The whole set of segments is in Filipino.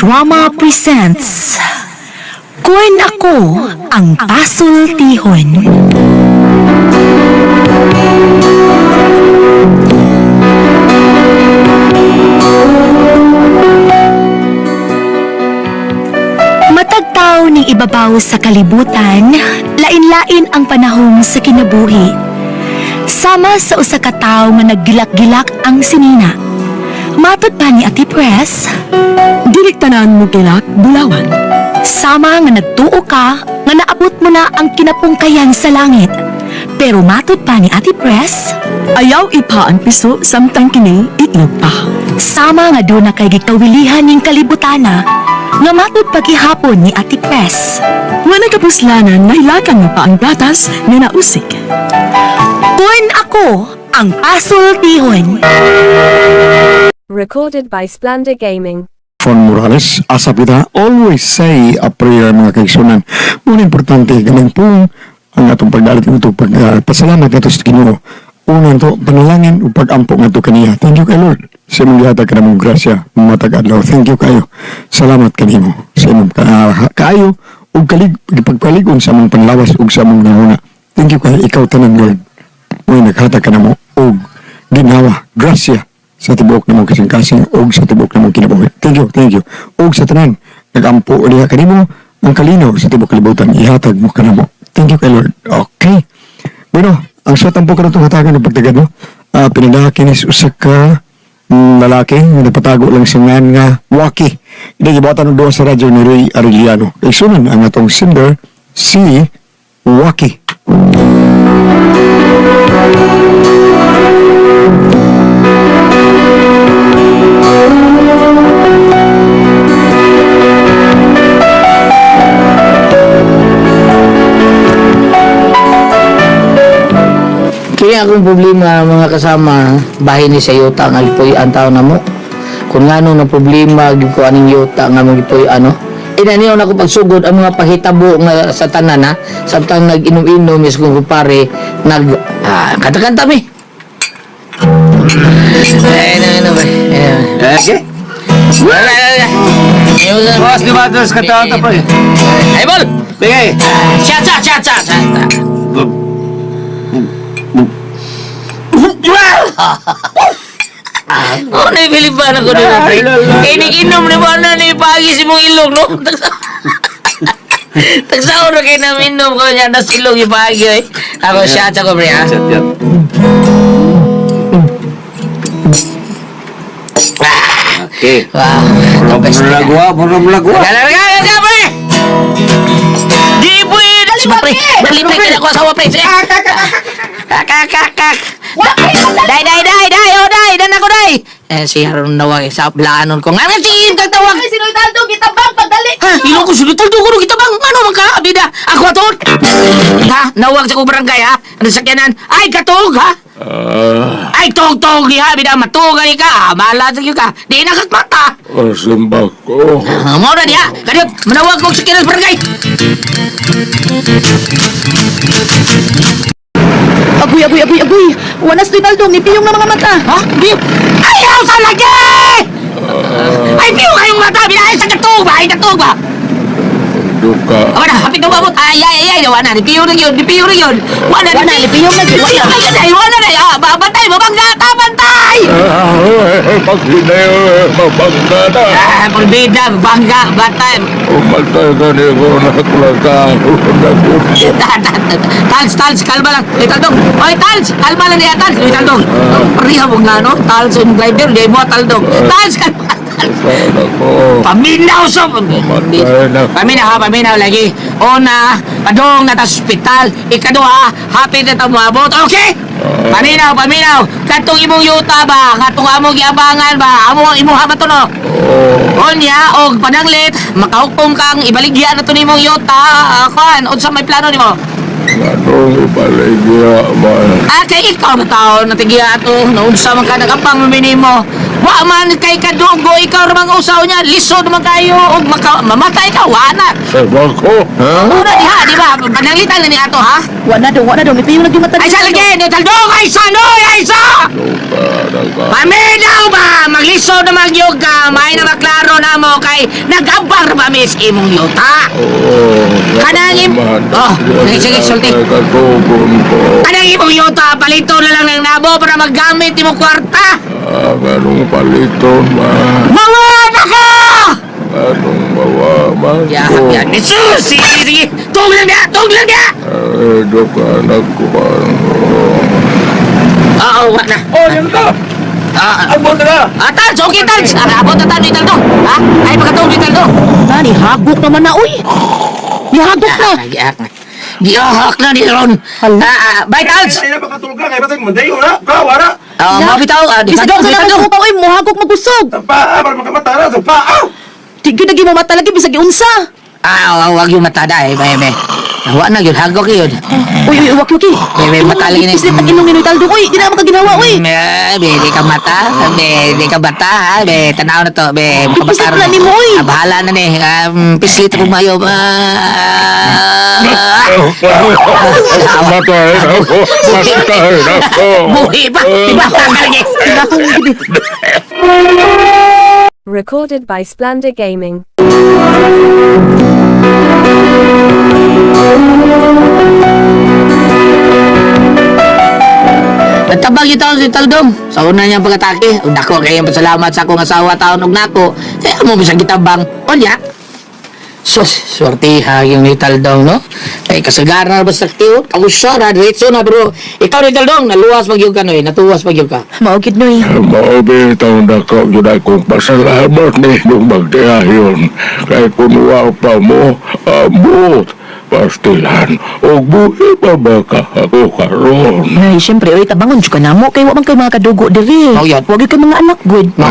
Drama presents Kun ako ang pasultihon. Matagtaw ning ibabaw sa kalibutan, lain-lain ang panahon sa kinabuhi. Sama sa usa ka tawo nga naggilak-gilak ang sinina. Matod pa ni Ati Press, Dili tanan mo kilak, bulawan. sama nga nagtuo ka nga naabot mo na ang kinapungkayan sa langit. Pero matod pa ni Ati Press, Ayaw ipa ang piso samtang kini itlog pa. sama nga doon na kay gikawilihan ning kalibutana nga matod pagihapon ni Ati Press. Nga nagkapuslanan, nahilakan nga pa ang gatas nga nausik. Kun ako ang pasultihon. Recorded by Splendor Gaming. Fon Morales, asa kita, always say a prayer mga kaigsunan. Muna importante, ganun po ang atong pagdalit ito, pagpasalamat nato sa Ginoo. Una to, panalangin o pag-ampo nga to kaniya. Thank you kay Lord. Sa imong gihata ka namong grasya, matag adlaw. Thank you kayo. Salamat kanimo. Sa imong ka, kaayo, ug kalig, pagpaligon sa among panlawas ug sa among nanguna. Thank you kayo, ikaw tanan Lord. Uy, naghata ka namo og ginawa, grasya sa tibok na mong kasing-kasing og sa tibok na mong kinabuhi. Thank you, thank you. Og sa tanan, nagampo uliha kanimo ang kalinaw sa tibok kalibutan, ihatag mo kanamo. Thank you kay Lord. Okay. Bueno, ang sa tampo ka na itong hatagan ng pagtagad mo, uh, pinadakinis usa ka mm, lalaki nga napatago lang si man nga Waki. Hindi gibatan ng duwa sa radyo ni Ray Arellano. Kay sunan ang atong singer, si Waki. Kaya akong problema mga kasama, bahay ni sa yuta nga gipoy ang tao na mo. Kung nga na problema, gyud ko aning yuta nga mo gipoy ano. Inaniyo na ko pagsugod ang mga pahitabo nga sa tanan ha. Samtang nag-inom-inom is kong kupare, nag... Ah, kanta-kanta mi. Ay, ano, ano ba? Okay. Wala, wala. Boss, di ba dos ka tao pa eh? Ay, bol! Bigay! Cha, cha, cha, cha, cha. Oh, naipilipan ako nila, pre. Kaya nag-inom na ba na ni pagi si mong ilong, no? Tagsaon na kayo na minom ko niya na silong yung pagi, eh. Ako, shot ako, pre, ha? Shot yan. Okay. Wow. Murang lagwa, murang lagwa. Gala, gala, gala, pre! Di po yun! Sige, pre! Dali, pre! Kaya ko asawa, pre! Sige! Day, day, day, day! Oh, day! Dan ako, day! Eh, si Haron nawag sa blaanon ko. Nga, si tawag! Sinoy tanto kita bang pagdali. Ha, ilong ko sulital do ko kita bang ano man ka abida. Ako aton. Ha, nawag sa ko barangay ha. Ano sa kanan? Ay katog ha. Ay tog tog ha bida matog ni ka. Mala sa ka. Di na kakmata. Simbak ko. Ah, Mo na diha. Kadiyot, manawag ko sa kanan barangay. Agoy, agoy, agoy, agoy. Wanas ni Taldong, ipiyong na mga mata. Ha? Di. Ayaw sa lagi! Ay, piyo kayong mata. Binahay sa katog ba? Ay, katog ba? Duka. Awa na, hapit na babot. Ay, ay, ay, ay. Wala na, di piyo na yun. Di piyo na yun. Wala na, Wala, lipiyong na yun. Wala na yun. Ay, wala na yun. Ah, Babantay, mabangga ka, bantay! Paghinay, mabangga na. Ah, pulbida, bangga, bantay. Umatay ka ni ko nakulaka. Tals, tals, kalma lang. Ay, taldong. Ay, tals, kalma lang niya, tals. Ay, taldong. Pariha mo nga, no? Tals, yung glider, di mo, taldong. Tals, kalma. Tals. Sana ko. Paminaw Mamatay na. Paminaw ha, paminaw lagi. Una, padong na ta sa ospital. Ikaduha, happy na ta maabot. Okay? Paminaw, paminaw. Katong imong yuta ba? Katong among giabangan ba? Amo imong haba to no? Onya, og pananglit, makahukom kang ibaligya na to nimong yuta. Uh, kuan, unsa may plano nimo? Anong ibaligya man. Ah, kay ikaw na tao, natigya ato, naunsa man ka nagapang mamini mo. Wa man kay kadugo ikaw ra mga usaw niya. Lisod man kayo og maka, mamatay ka wa na. Sabi ko, Una diha, di ba? Pananglitan na ni ato ha. Wa na daw, wa na daw. Ni Piyo naging matag. Ay sa lagi, ni Taldong ay sa no, ay sa. Paminaw ba? Maglisod na magyog ka. May na maklaro na mo kay nagabang ba mis imong yuta. Kanang im... Oh, sige, sige, sulti. Ko. Kanang imong yuta, palito na lang ng nabo para maggamit imong kwarta. Ah, ganong paliton ba? Mga anak ko! Ganong mawaman Ya, ya, Jesus! Sige, sige! Tug lang niya! Tug lang niya! Ay, dok anak ko ba? Oo, wa na. Oh, yan ka! Ah, Abot na! ah, Tals, okay, Tals! Ah, abot na tayo ni Taldo. Ha? Ay, pagkatawag ni Taldo. Nani, hagok naman na, uy. Ihagok na. Giyak na. Giyak na ni Ron. Hala. Ah, ah, bye, Tals! Ay, na makatulog ka, kaya batang mandayo na! Kawa na! Ah, Na. mabitaw. Ah, di daw di sa lang ko uy, muhagok magusog. Sa paa, para makamata na! Sa paa! Tigyo na mo mata lagi, bisag iunsa. Ah, wag yung matada eh, may may. Wa na yun, hagok yun. Uy, uy, wak yuki. May may mata lagi na. Islit ang ilong ni Taldo. Uy, di na makaginawa, uy. Be, be, di ka mata, be, di ka bata, ha, be, tanaw na to, be, Ipislit na ni mo, uy. Ah, bahala na ni, um, pisit ko mayo, ah, Matay na ko! Matay na ko! buhi ba? Diba ka lagi? Recorded by Splendor Gaming. Natabang yung taon si Taldong. Sa una niyang pagkatake, ug dako kayong pasalamat sa akong asawa taon og nako. Kaya mo bisag gitabang. Onya. Sus, swertiha yung ni Taldong, no? Kay kasagaran na basta tiyo, kausya na, diretso na, bro. Ikaw ni Taldong, naluwas magyug ka, no? eh. Natuwas magyug ka. Maugid, noy. Maubi taon na ko yun ay kong pasalamat ni nung magdiayon. Kay kunuwa pa mo, amot, pastilan, o buhi pa ba ka ako karon? Nay, siyempre, uy, tabangon ka na mo. Kay wa man kay mga kadugo diri. Oh, yan. Wag kay mga anak, good. No.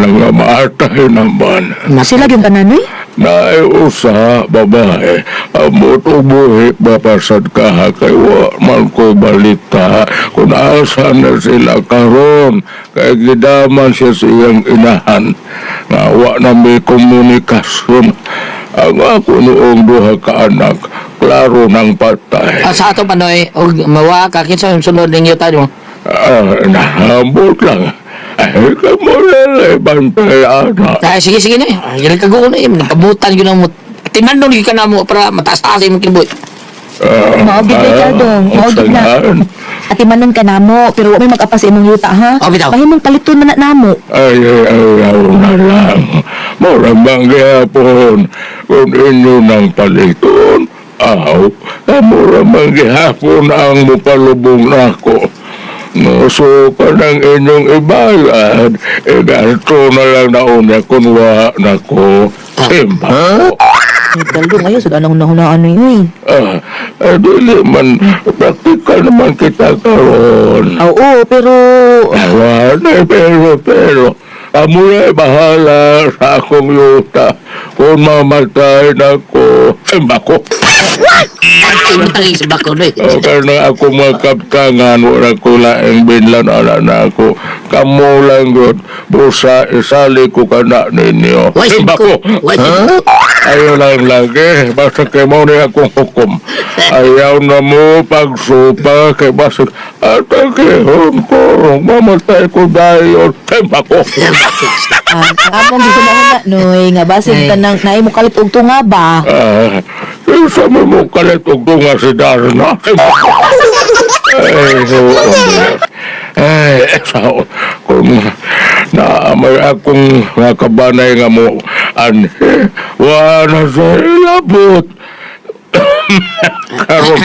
Nangamatay naman. Sila yung tanan, uy. Naiusa, babae, amot o buhi papasad ka kay wa man ko balita kung asa na sila karon kay gidaman siya siyang inahan nga wa na may komunikasyon ang ako noong duha ka anak klaro ng patay Ah, sa ato panoy, og mawa ka kinsa sunod ninyo tayo. ah, nahambot lang ay kamo lalay bantay anak Ah, sige sige na. Ah, Yan ka na eh. Nakabutan yun ang mut. Timan ka na mo para mataas-taas yung kinuboy. Ah, Maugid na, Taldong. Maugid na. Saan? Ati manon ka namo, pero may mag-apas sa imong yuta, ha? Oh, bitaw. Pahimong paliton man na namo. Ay, ay, ayaw na lang. Maramang gihapon. Kung inyo nang paliton, aw, maramang gihapon ang mupalubong nako. Nuso ka ng inyong ibayad, e gasto na lang na una kung wa nako. Timba. Ay, Taldong, ayaw, sa ganang hunahunaan na yun, Ah, eh, dili man, praktikal naman kita karon. Oo, pero... Awan, eh, pero, pero, amo na bahala sa akong yuta. Kung mamatay na ko, simba ko. Ang tangis ba ko na O na ako magkaptangan, wala ko laing binlan ala na ako. Kamu lang yun, busa isali ko ka na ninyo. Why, Simba ko. Why, Ayaw lang lagi, basta kay mo rin akong hukom. Ayaw na mo pagsupa kay basta atakihon ko, mamatay ko dahil tempa ko. Ah, ang among gihunahuna, noy, nga basin Ay. ka nang naay mo kalit og tunga ba? Ah, isa mo kalit og dunga si Darna. Ay, so, ay, sao, kung naamay akong nakabanay nga mo, anhe, wala sa ilabot. karon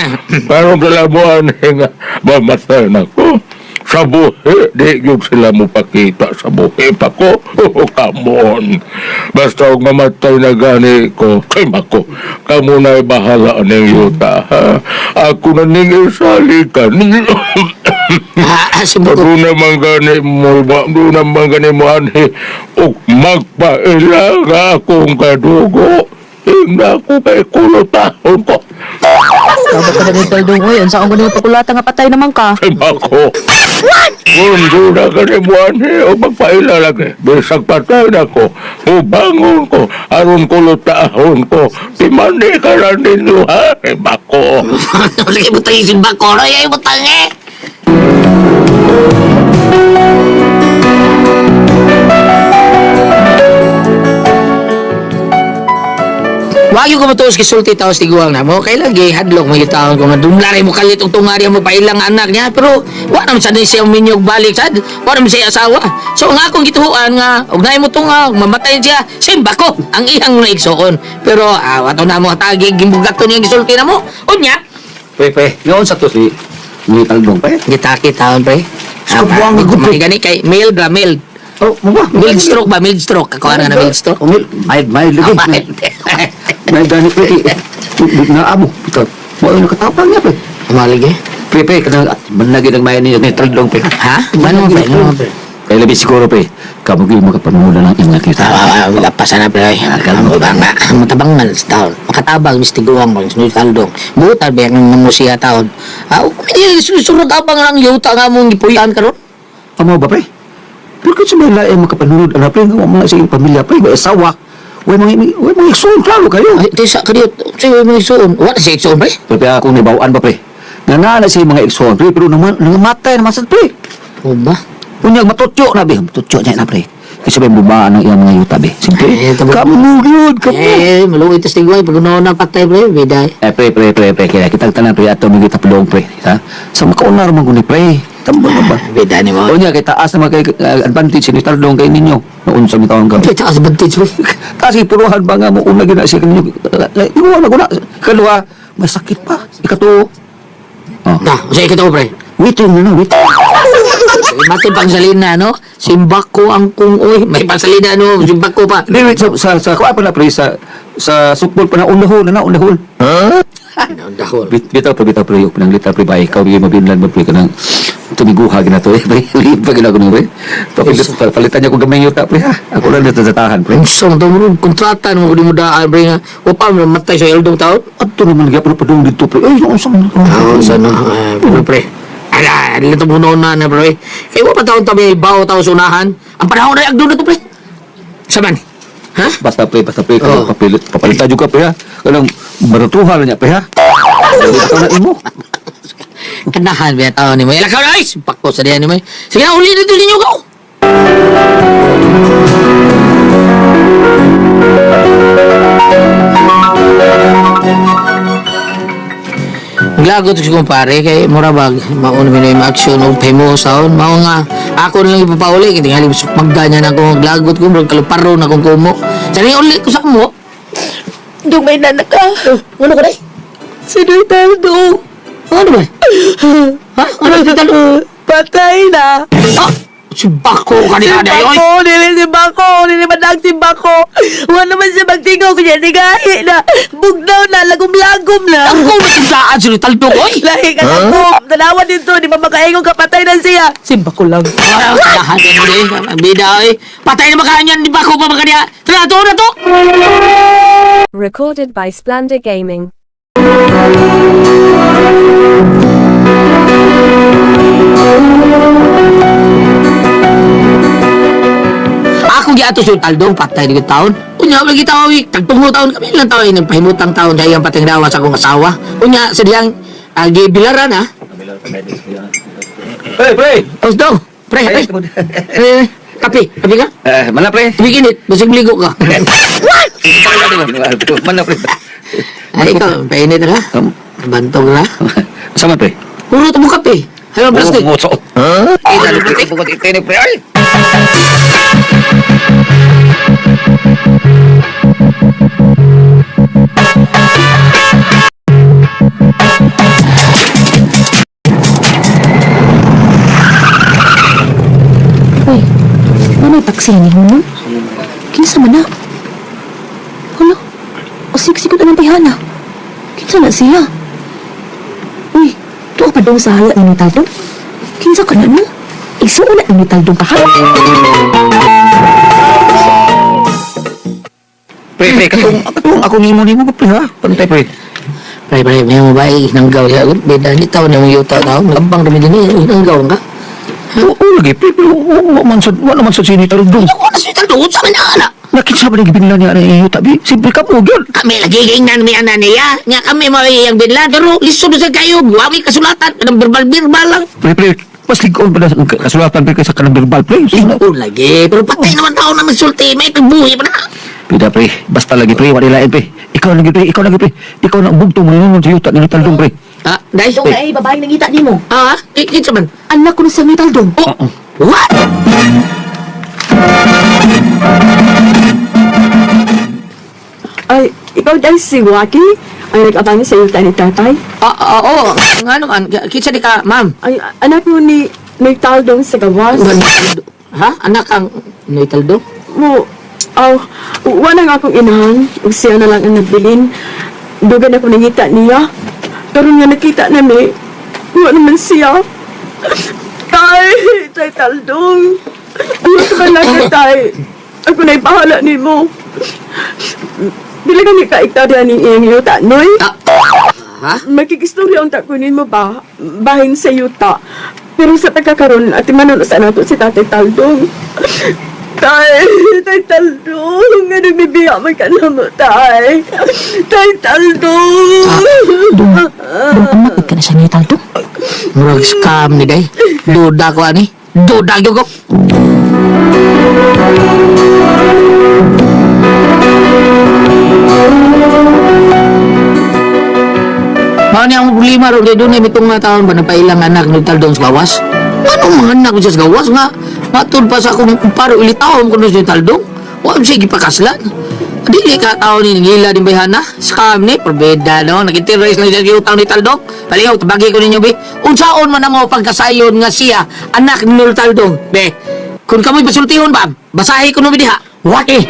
karon sila mo anhe nga mamatay na ko. Sa buhi, di yun sila mo pakita sa buhi pa ko. Oh, come on. Basta og mamatay na gani ko, kay mako. Kamu na bahala ng yuta, ha? Ako na ning isali ka. Ah, sumbok ko. Doon naman gani mo, doon naman gani mo anhi, o magpailaga akong kadugo. Hindi ako kay kulotahon ko. Dapat ka na ni Taldong, oy. Ang saan ko nang pakulata nga patay naman ka. Ay, bako. Kung doon ka ni buwan eh, o magpaila lagi. Bisag patay na ko. Mubangon ko. Aron ko lutaahon ko. Timani ka na ninyo, ha? Ay, bako. Sige, butang isin ba ko? Ay, butang eh. Wagi ko matuos kisulti taos tiguang na mo. Kay lagi hadlok mo taon ko nga dumlari mo kalit ang tungarya mo pa ilang anak niya. Pero wa naman sa siya minyog balik sad. Wa naman siya asawa. So nga akong gituhuan nga og naay mo tunga mamatay siya. Simba ko ang iyang naigsoon. Pero ah, wato na mo tagi gimbugat to niya gisulti na mo. Unya, Pre, pre, ngayon sa to si ni Talbong, pre. Gitaki taon pre. Sa buwang Ah, gud, gani kay mild ba mild. Oh, mo ba? Mild stroke ba mild stroke. Ako na na mild stroke. Oh, mil, may may lagi. Ah, May mild. may gani pre. Na amo. Ito. Mo yung katapang niya, pre. Malige. Pre, pre, kanang manlagi ng mayan ni ni Talbong, pre. Ha? Ano pre? Ano pre? Kaya labi siguro, pre. Kamu gyud makapanula ng imong nakita. Ah, wala pa sana pre. Akala mo ba nga matabangan sa taon. Makatabang mistiguang mag sunod kaldong. Buta ba ang namusiya taon. Ah, hindi susunod abang lang yuta nga mong gipuyan karon. Amo ba, pre? Pero sa may lain makapanulod, ano, pre, nga mga sa iyong pamilya, pre, may asawa. Way mga, way mga iksoon, klaro kayo. Ay, di sa kadiyot. Sige, may suon. Wala si Exxon pre. Pre, pre, akong nibawaan ba, pre? Nanana siya mga iksoon, pre, pero naman, nangamatay naman sa, pre. O ba? Unyag matutyo na be, matutyo niya na pre. Kasi may bubaan ng iyang mga yuta be. Siyempre, Eh, kamu yun, kamu. Eh, maluwi tas tigway. Pag unaw na patay pre, biday. Eh, pre, pre, pre, pre, kaya kitang tanan pre, ato may tapulong pre. Ha? Sa makauna naman ko ni pre. Tamba na ba? Biday ni mo. Unya, kay taas naman kay uh, advantage ni Tardong kay ninyo. Noon sa mitawang ka. Kita ka sa bantage pre. Taas ipuruhan ba nga mo una gina siya kanyo. Iwa na ko na. Kalwa, masakit pa. Ikato. Oh. Na, sa ikito pre. Waiting na na, waiting. Mati pang salina, no? Simbako ang kung, uy, may pangsalina, no? Simbako pa. Di, wait, sa, sa, sa, kuha pa na pre, sa, sa sukbol pa na unahol, na na unahol. Ano, dahol. Bit bitaw pa bitaw pre yung pinanglita pre ba ikaw yung mabinlan mo pre kanang tumiguha gina to eh pre liit pa gina ko nung pre papilit pa palitan niya ko gamay yuta pre ha ako lang dito sa tahan pre song daw mo, kontrata mo, di mo daan, pre, nga. O pa, matay sa eldong taon. ato naman gyapon pa dong dito pre ay Oo, sa no, eh, pero pre. Ala, dito mo noon na, na, pre. Kaya wala pa taon tabi, bawo taon sunahan. Ang panahon na agdo na to, pre. Saman. Ha? basta pre basta pre Oo. kanang papilit papalitan juga pre ha kanang baratuhan niya pre ha ito na imo Kanahan, biya taon ni mo. Yala ka, guys! Pakko sa diyan ni mo. Sige na, uli na ito ninyo ko. Glago to si kumpare kay Murabag mauna mi na yung action o pay mo saon mao nga ako na lang ipapauli kay tingali magda niya na ako glagot ko bro kaluparo na kong kumo. Sari uli ko sa mo Dong may nanak ka. ano ka dai Si Taldong. ano ba? Ha? Ano ba Patay na. ah si Bako kanina dai oy Bako, nili si Bako, nili madag si Bako. Wala naman siya magtingaw kanya, nigahi na. Bugnaw na, lagom-lagom na. ako na sudaan si Taldo oy Lahi ka na po. Tanawan dito, di ba makaingong kapatay na siya. Si Bako lang. Ah, lahat yan din. Ang bida, oy. Patay na makanyan, di ba ako pa makanya? Tara, to na to! Recorded by Splendor Gaming. Ako giato si Taldong, patay ko taon. Unya, wala kita awi. Tagtungo taon kami lang taon. Nagpahimutang taon sa iyang pating dawa sa akong asawa. Unya, sa diyang uh, gibilaran, ha? pre pre Os daw. Pre, pre. Eh, kape, kape ka? eh mana pre Tumiginit, basig ligo ka. mana pre Ay, ikaw, painit na. Kam- Bantog na. sama pre Puro ito mo kape. Halang plastic. mo so ha eh dalo pre bukat itene pre ay Uy, may taksi ni mo nun? Kinsa man na? Hala, asik-sikot ang tihana. Kinsa na siya? Uy, tuwa pa daw sa hala ni Taldong. Kinsa ka na no? Isuulat ni Taldong ka ha? Pre, pre, katong, katong ako nimo nimo pre ha. Pantay pre. Pre, pre, may mo ba nanggaw ya? Beda ni tao na mong yuta tao. Nagabang kami din eh. Nanggaw ka. Oo, lagi, pero wala man sa, wala man sa sinita rin doon. Na sa taldo sa mga anak. Nakita ba na gibinla niya na iyo, tabi? Siyempre ka po. Kami lagi kaingnan may anak niya. Nga kami mo yung binlan. Pero lisod sa kayo. Guwawi kasulatan. Kanang birbal-birbal lang. Pre, pre, mas ligon pa na sa kasulatan, pre, kaysa kanang verbal, pre. Oo lagi. Pero patay naman tao na magsulti. May pagbuhi pa na. Pida, pre, basta lagi, pre, wala lain, pre. Ikaw lagi, pre, ikaw lagi, pre. Ikaw na bugtong mo yun sa yuta ni Taldong, pre. Ha? Dahil? Dong ay babae nangita nimo. Ah, eh, kinsa man? Anak ko na sa metal dong. Oh, what? Ay, ikaw dahil si Waki ang nag-abang sa yuta ni tatay. Ah, ah, oo. Nga naman. Kinsa di ka, ma'am? Ay, anak mo ni may taldong sa gawas. Ha? Anak ang Noitaldo? Mo, aw, wala nga akong inahan. Siya na lang ang nagbilin. Dugan ako nangita niya. Karon nga nakita na mi, wala naman siya. Tay, tay taldong. Ano ka ba lang tay? Ako na'y bahala ni mo. Dili ka ni kaiktarya ni iyang yuta, noy? Ah, ha? Makikistorya ang takunin mo ba? Bahin sa yuta. Pero sa pagkakaroon, at manon sa nato si Tatay Taldong. Tay, Tay Taldong, nga nagbibiya man ka na mo, Tay. Tay Taldong. Ka na sa metal dong. Murag scam ni day. Duda ko ani. Duda gyud ko. Mao ni ang problema ro dito ni mitong nga taon ba napailang anak ni Taldong sa gawas? Ano mga anak sa gawas nga? Matud pa sa akong paro ilitawon ko na si Taldong. Wa sige pakaslan. Dili ka tao ni ngila din bayhana. Scam ni perbeda no. Nagitirais na dili utang ni Taldong. Palingaw tabagi ko ninyo bi. Unsaon man ang pagkasayon nga siya anak ni Nul Taldong. Be. Kung kamoy basultihon ba? Basahi ko no diha. Waki.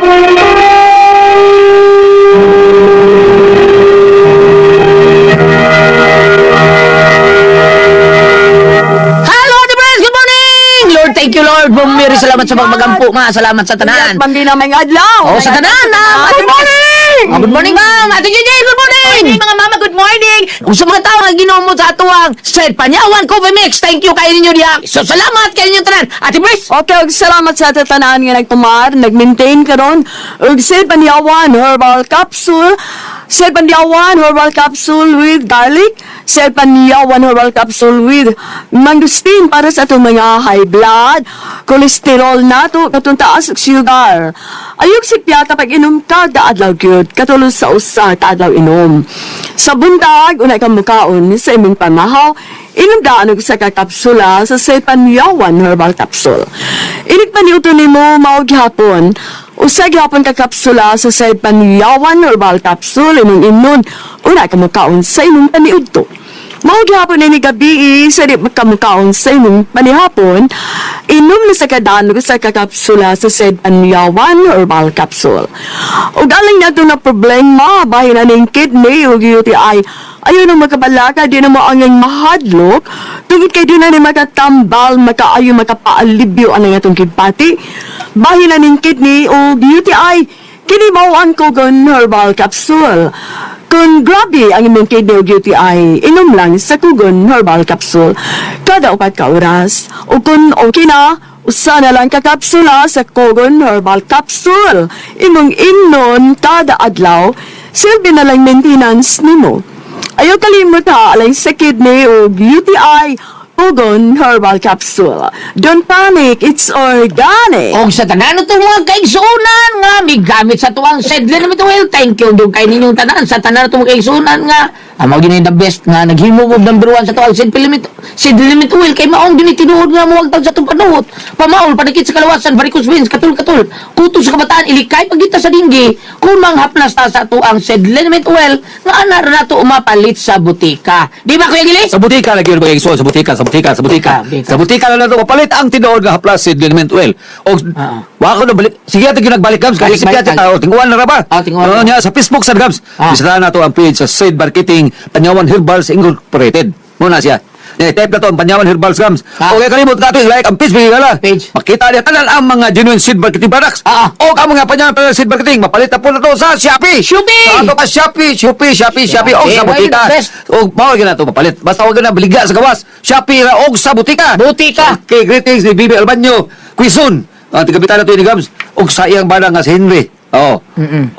Lord, thank you, Lord. Bumiri, salamat sa pagmagampo, ma. Salamat sa tanan. Pambi na may adlaw. Oh, sa tanan, ma'am. Good morning! Oh, good morning, ma'am. Ate JJ, good morning! mga mama, good morning! Kung sa mga tao nga ginomot sa atuang said panyawan Coffee Mix, thank you kayo ninyo diha. So, salamat kayo ninyo tanan. Ate Pres! Okay, ug salamat sa tatanaan nga nagtumar, nag-maintain karon ug sa panyawan herbal capsule, sa panyawan herbal capsule with garlic, sa panyawan herbal capsule with mangosteen para sa atong mga high blood, cholesterol nato katong taas ug sugar. Ayog si piyata pag inom kada adlaw gyud katulad sa usa ka adlaw inom. Sa buntag unay kang mukaon sa imong pamahaw, Inundaan og sa kakapsula sa Sepanyawan Herbal Capsule. Inig pa ni mo maog hapon. Usa gihapon ka kapsula sa Sepanyawan Herbal Capsule imong inon una ka mukaon sa imong paniudto. Mao gihapon ni gabi sa di makamukaon sa imong panihapon, inom na sa kadanog sa kakapsula sa said Panyawan Herbal Capsule. Ug alang nato na problema bahin na ning kidney ug UTI ayaw na makabalaka di na mo ang mahadlok. Tungod kay di na ni makatambal makaayo makapaalibyo ang atong kidpati. Bahin na ning kidney ug UTI kini mao ang Kogon Herbal Capsule kung grabe ang imong kidney o UTI, inom lang sa Kugon Herbal Capsule kada upat ka oras. O kung okay na, usa na lang ka kapsula sa Kugon Herbal Capsule. Imong inon kada adlaw, silbi na lang maintenance nimo. Ayaw kalimot ha, alay sa kidney o UTI, Kugon Herbal Capsule. Don't panic, it's organic. Og sa tanan ito mga kaigsunan nga, may gamit sa tuwang sedle na ito. Well, thank you doon kay ninyong tanan. Sa tanan ito mga kaigsunan nga, ang mga ginay the best nga, naghimo mo number one sa tuwang sedle limit, sedle limit oil, kay maong din tinuod nga muwag tag sa itong panuhot. Pamaol, panikit sa kalawasan, varicose veins, katul-katul, kuto sa kabataan, ilikay, pagkita sa dinggi, kung manghaplas ta sa tuwang sedle limit oil, nga ana na to umapalit sa butika. Di ba, Kuya Gili? Sa butika lagi yung mga sa butika, sa butika, sa butika. Butika, butika. Sa butika na lang ito, papalit ang tinuod nga haplas si Element Oil. O, Ah. wa ko na balik. Sige, ito ginagbalik, Gams. Kasi Balik, si balik, Piati tao, tinguan na ra ba? Ah, tinguan na. niya, sa Facebook, sa Gams. Ah. Bisita na to ang page sa Said Marketing, Panyawan Herbals Incorporated. Muna siya. Yan, type na to, ang Panyawan Herbal Scams. Ah. Okay, kalimut ka ito, like ang page, page, hala. Page. Makita niya tanan ang mga genuine seed marketing products. Ah. O ang mga Panyawan seed marketing, mapalit na po na to sa Shopee. Shopee! Sa ato ka Shopee, Shopee, Shopee, Shopee, o sa butika. O, mawag na to, mapalit. Basta wag na baliga sa gawas. Shopee ra og sa butika. Butika. Okay, greetings ni Bibi Albanyo. Quizon. Ang tigabitan na to ni Gams. Og sa iyang bala nga si Henry. Oo.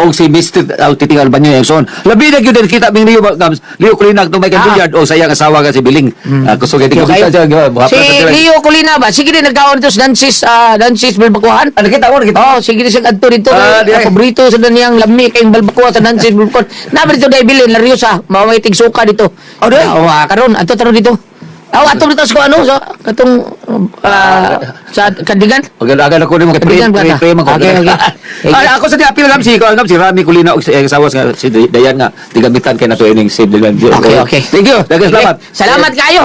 Og si Mr. Uh, Titing Albanyo yung son. Labi na din kita bing Leo Gams. Leo Kulinak to Ah. Billiard. O sa iyang asawa nga si Biling. Ah, Gusto kaya Okay. tingnan siya. Si Leo Colina ba? Sige din, nagkaon ito sa Dansis, ah, Dansis Balbakuhan. Ah, nakita ko, nakita ko. Oh, sige din adto dito. Ah, Ah, ay. paborito sa daniyang lami kayong balbakuha sa Dansis Balbakuhan. Nabi dito dahil bilin, laryosa. Maway tig suka dito. Oh, ah, karon, ato taro dito. Aw, ato dito sa ano, sa katong ah, sa kandigan. Agad-agad ako ni mga pre Kaibigan ba pre ta? pre mga Okay, okay. Ay ako sa diapil lang si ko si Rami Kulina og si eh, asawa nga si Dayan nga tigamitan kay nato ining si Dayan. Okay, okay. Thank you. Dagan salamat. Salamat kayo.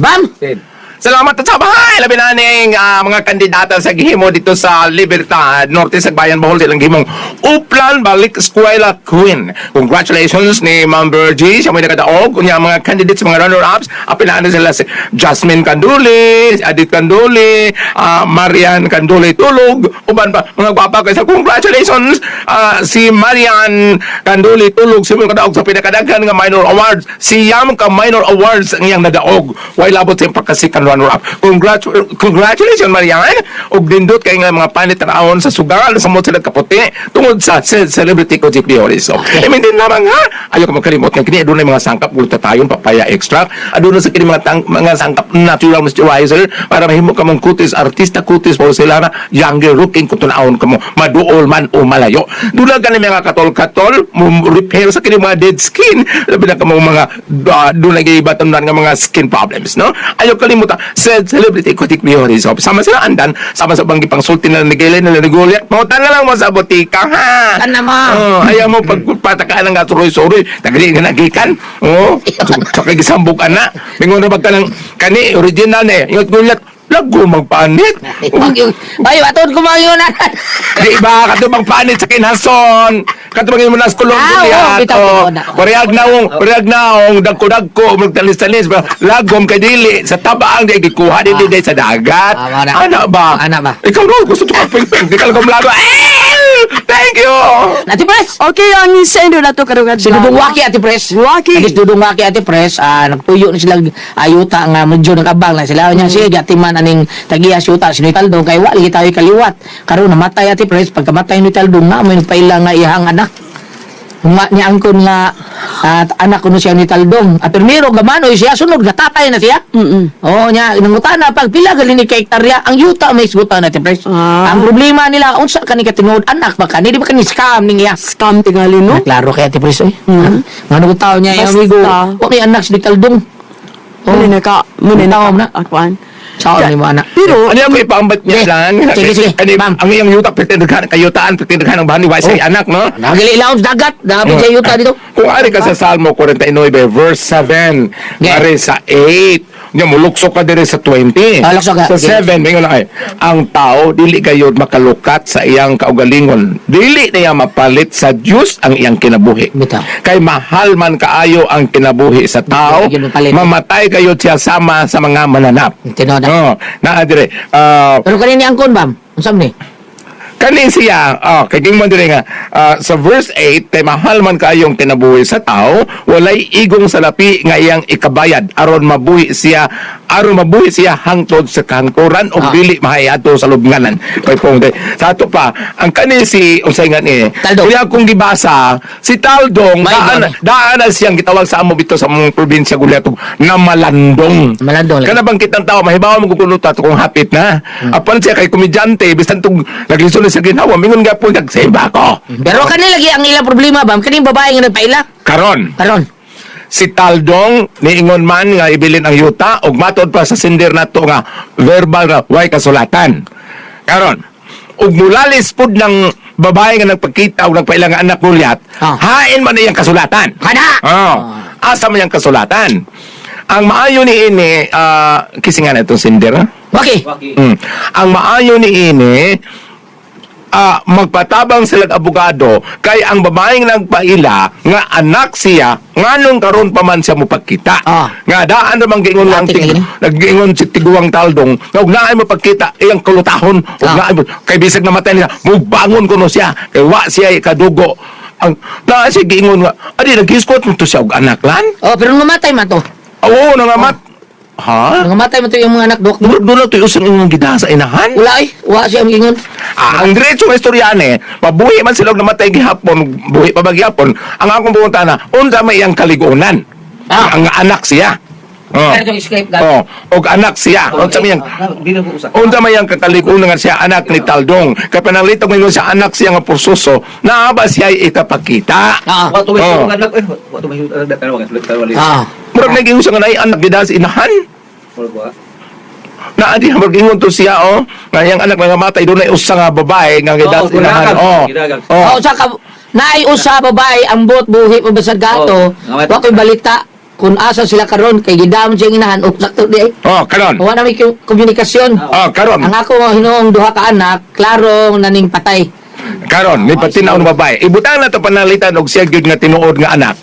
Bam! Salamat at sa bahay. Labi na ning ah, mga kandidata sa gihimo dito sa Libertad, Norte sa Bayan Bohol silang gihimong Uplan Balik Eskwela Queen. Congratulations ni Ma'am Virgie. Siya may nakadaog. Kunya mga candidates, mga runner-ups. Apilaan na sila si Jasmine Canduli, Adit Canduli, ah, Marian Canduli Tulog. Uban pa, mga gwapa kayo sa congratulations ah, si Marian Canduli Tulog. Si mga kadaog sa pinakadaghan nga minor awards. Si Yam ka minor awards ang iyang nadaog. Why labot sa pagkasikan runner-up. Congratu- congratulations, Marian. Og dindot kay nga mga panit na naon sa sugal sa mo sila kaputi tungod sa ce- celebrity ko GP So, I mean, din lamang ha. Ayaw ko magkalimot nga kini adunay mga sangkap gulta tayon papaya extract. Aduna sa kini mga tang, mga sangkap natural moisturizer para mahimo ka mong kutis artista kutis for sila na younger looking kung tunaon ka mo maduol man o malayo. Dula ka mga katol-katol mo repair sa kini mga dead skin. Labi na ka mo mga uh, dula gibatan nga mga skin problems, no? Ayaw kalimutan sa celebrity Kotik Miyori. So, sama sila andan, sama sa banggi pang sulti na nagilay na nagulyak. Mautan na lang mo sa botika, ha? Kan na, ma. Oh, ayaw mo pagpatakaan ng aturoy-suroy. Nagli nga nagikan. Oh, so, so kagisambog ka na. Mingon na magka ng kani, original na eh. Yung gulat, lago magpanit. Ayo, aton ko mga yun. Di ba, katubang panit sa kinhason. Katubang mo nas kulong Ah, ko na. Pariag naong, pariag naong, dagko-dagko, magtalis-talis. Lagom kay dili. Sa tabaang di, gikuha di di sa dagat. Ah. Ana ba? Ana ba? Ikaw no, gusto ko ping-ping. Di ka lang kumlaro. Eh! Thank you! Ati Pres! Okay, ang sendo na to karong Si Dudong Waki Ati Pres. Waki. Nagis Dudong Waki Ati Pres. Ah, nagtuyo na sila ayuta nga medyo nagabang na sila. Nya siya gatiman aning tagiya yuta si Nitaldong kay wali tayo kaliwat. Karon namatay Ati Pres pagkamatay ni Nitaldong na may nagpaila nga iyang anak. Nga niya angkon nga at anak ko siya ni Taldong. At primero gamano siya sunod gatatay na siya. Mm-mm. Oh, nya nangutana pag pila gali ni hektarya ang yuta may isgutan na Pres. Ah. Ang problema nila unsa kani katinuod anak ba kani di ba kani scam ning iya. Scam tingali, no? Ah, klaro kaya ti Pres eh. Mhm. Nga nung tao niya yung Basta. amigo. Wa may anak si Taldong. Muna na ka, muna na ka, na. akuan. Saan ni mo anak? Pero, Ano yung ipaambat niya Sige. lang? Sige, sige. Ano, Ma'am. ang iyang yuta, pitindaghan, kayutaan, pitindaghan ng bahan ni Waisay, Oh. anak, no? Nagali ilaw sa dagat. Dapat siya yuta dito. Kung ari ka sa Salmo 49 verse 7, Yeah. ari sa 8, nga muluksok ka dire sa 20. Ah, luksok ka. Sa Okay. 7, mingon ay, ang tao dili gayud makalukat sa iyang kaugalingon. Dili niya mapalit sa Dios ang iyang kinabuhi. Bitaw. Kay mahal man kaayo ang kinabuhi sa tao, ang palit. mamatay gayud siya sama sa mga mananap. Tinood na. Oh, naa dire. ah, Pero kanini angkon bam? Unsam ni? Kani siya, oh, kay mo dire nga, ah, sa verse 8, kay mahal man kayong kinabuhi sa tao, walay igong salapi nga iyang ikabayad aron mabuhi siya, aron mabuhi siya hangtod sa kahangturan o Ah. dili mahayato sa lubnganan. Kay pong. Sa ato pa, ang kani si unsay nga ni, Taldong. kuya kung gibasa, si Taldong May daan, ano? daan na siyang gitawag sa amo bito sa mong probinsya Gulyatog na malandong. Malandong. Kana bang kitang tao mahibaw mo kung kung hapit na. Hmm. Apan siya kay komedyante bisan tong naglisod na sa ginawa mingon nga po nagsimba ko. Pero kani lagi ang ilang problema bam. Kani babae nga nagpaila. Karon Karon. si Taldong niingon man nga ibilin ang yuta ug matod pa sa sindir nato nga verbal nga way kasulatan. Karon ug mulalis pud ng babae nga nagpakita og nagpaila nga anak gulyat, Ah. hain man iyang kasulatan. Kana. Oh, asa man iyang kasulatan. Ang maayo ni ini ah kisingan itong sindir. ha? Okay. Mm. Ang maayo ni ini ah, magpatabang sila abogado kay ang babaeng nagpaila nga anak siya nganong karon pa man siya mopagkita Ah. nga daan naman gingon lang Ate tig kayo. naggingon si tiguang taldong nga ug naay mo pagkita iyang kulutahon ug Ah. mo kay bisag namatay niya mubangon kuno siya kay wa siya kadugo ang naa siya giingon nga adi naghiskot mo to siya og anak lan Oh, pero namatay man to. oo nangamat ha Namatay man to yung mga anak dok. Doon na ito yung inyong gida sa inahan. Wala ay, wala siya ingon. Ah, ang diretso ng istoryane, mabuhi man sila og namatay gihapon, buhi pa ba gihapon, ang akong pumunta na, unsa may iyang kaligunan. Ah. Ang anak siya. Oh. Oh, og anak siya. Unsa may iyang Unsa may iyang kakaligunan nga siya anak ni Taldong. Kay panalitong mo siya anak siya nga porsuso, naaba siya itapakita. Ah. May Oh. oh. anak wag pero wali. Ah. Murag naging usa nga nay anak gida sa inahan. Na adi magingon to siya oh, nga iyang anak nga matay doon ay usa nga babae nga gida Oo, sa inahan. Oh. Oh. Oh, sa ka naay usa babae ambot buhi pa basag gato. Oh, nga, Wa ko'y balita kung asa sila karon kay gidam siya inahan og sakto di ay. Oh, karon. Wa na may komunikasyon. Oh, karon. Ang ako hinuong duha ka anak, klaro naning patay. Karon, ni patinaw ng babae. Ibutang na to panalitan og siya gyud nga tinuod nga anak.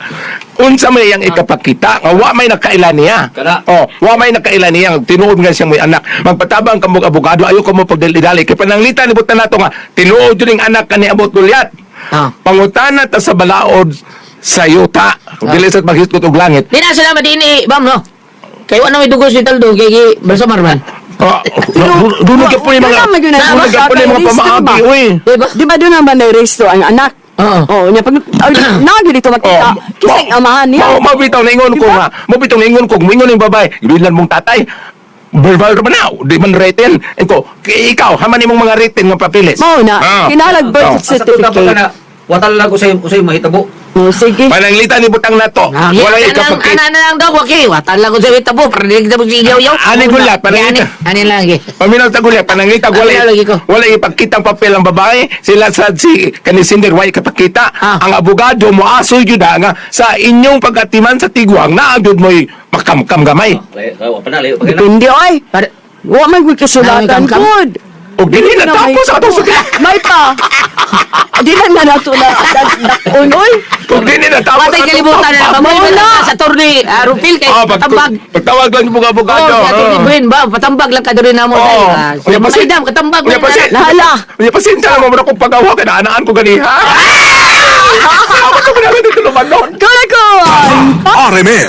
Unsa may iyang ikapakita nga wa may nakailan niya. Oh, wa may nakailan niya tinuod nga siyang may anak. Magpatabang kamo abogado ayo ko mo pagdali kay pananglitan ibutan nato nga tinuod jud ning anak kani abot gulyat. Ah. Pangutana ta sa balaod sa yuta. Kung dili sa maghiskot og langit. Di na sila madini, bam no. Kay wa na may dugos ni Taldo kay gi Balsamar man. Ah, Dulo ka po yung mga Wala man yun, dulo ka po yung mga pamaagi, uy. Di ba? Di ba doon naman na-resto ang anak? Oo. Oh, niya pag nagdi dito makita. Kasi ang amahan niya. Mao mabitaw na ingon ko Diba? nga. Mabitaw na ingon ko, mingon yung babae. Gibilan mong tatay. Verbal naman na, di man written. Eko, ikaw, haman imong mga written nga papilis. Mao na, Ah. kinalag Oh. birth Sa tuta pa certificate. kana. Watal lang ko sa sa mahitabo. Oh, sige. Pananglitan ni butang na to. Ah, Wala yung kapagkit. Ana na lang daw, okay. Watan lang ko sa itabo, para di kita magsigaw yaw. Ani gulat, parang Ani, lang lagi. Paminaw ta gulya, pananglitan, wala, Ano wala ipagkitang papel ang babae. Sila sa si kanisinder, wala ikapakita. Ah. Ang abogado mo asoy yun na nga sa inyong pagkatiman sa tigwang, naagod mo'y makamkam gamay. Na layo. Depende oy. Wa man gud kasulatan good. O dili na tapos sa atong sakit. May pa. Di lang na nato na dakon oy. O dili na tapos Patay kalibutan na kamoy na sa turni. ah, Rupil kay Ah, pag, patambag. pagtawag lang yung mga abogado. Oh, sa ah. Buhin ba? Patambag lang ka doon na mo. Oo. dahil, ah, Unya, pasin- idam, katambag Unya, mo pasin- na. Nahala. Unya, pasensya na mo kung pag-awa ka, naanaan ko ganiha. Ako ko namin dito lumanon. Kala ko. RMN